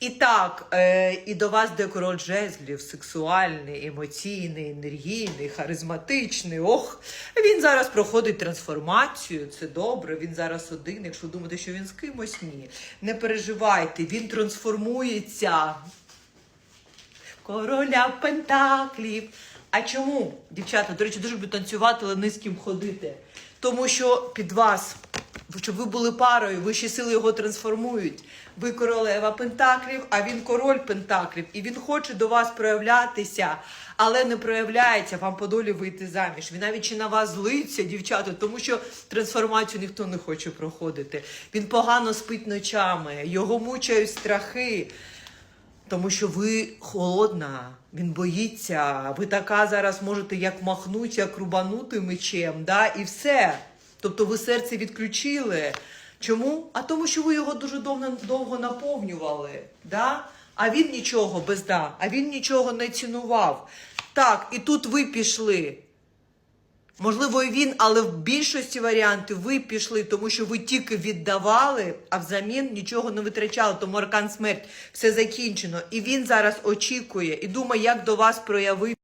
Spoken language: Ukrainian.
І так, е, і до вас де король жезлів, сексуальний, емоційний, енергійний, харизматичний. Ох, він зараз проходить трансформацію. Це добре. Він зараз один. Якщо думаєте, що він з кимось, ні. Не переживайте, він трансформується. Короля Пентаклів. А чому, дівчата, до речі, дуже люблю танцювати, але не ходити. Тому що під вас, щоб ви були парою, вищі сили його трансформують. Ви королева Пентаклів, а він король Пентаклів. І він хоче до вас проявлятися, але не проявляється вам по долі вийти заміж. Він навіть чи на вас злиться, дівчата, тому що трансформацію ніхто не хоче проходити. Він погано спить ночами, його мучають страхи. Тому що ви холодна, він боїться. Ви така зараз можете як махнути, як рубанути мечем, да, і все. Тобто ви серце відключили. Чому? А тому, що ви його дуже довго, довго наповнювали. Да? А він нічого без да, а він нічого не цінував. Так, і тут ви пішли. Можливо, і він, але в більшості варіантів ви пішли, тому що ви тільки віддавали, а взамін нічого не витрачали. Тому аркан смерть все закінчено. І він зараз очікує і думає, як до вас проявити.